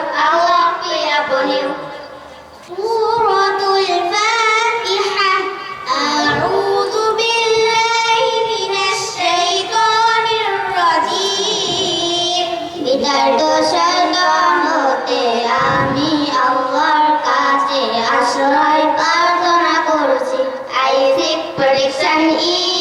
والأرواح يبنون سورة الفاتحة أعوذ بالله من الشيطان الرجيم পিতার দোষার দমতে আমি আল্লাহর কাছে আশ্রয় প্রার্থনা করছি আইসিক প্রোটেকশন ই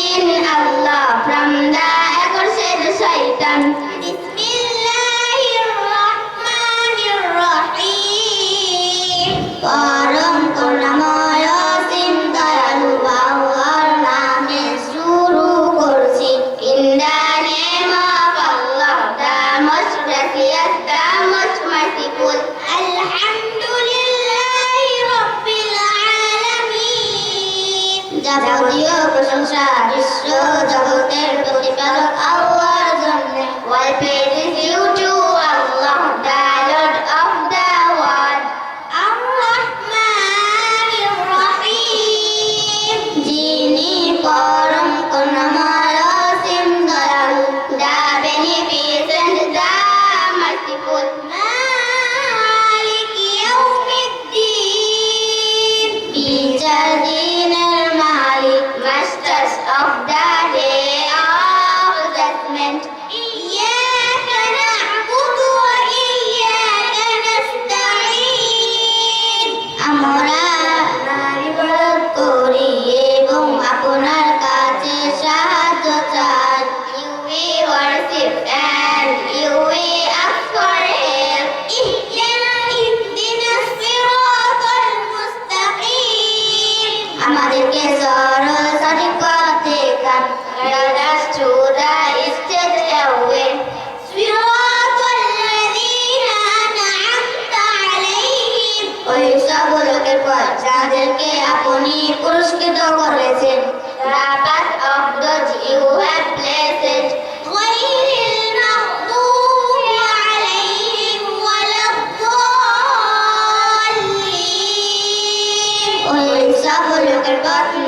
যাবতীয় প্রশংসা বিশ্ব জগৎ। আমাদেরকে সরসারি করতে কান ওই সব লোকের পর যাদেরকে আপনি পুরস্কৃত করেছেন oh look at Allah,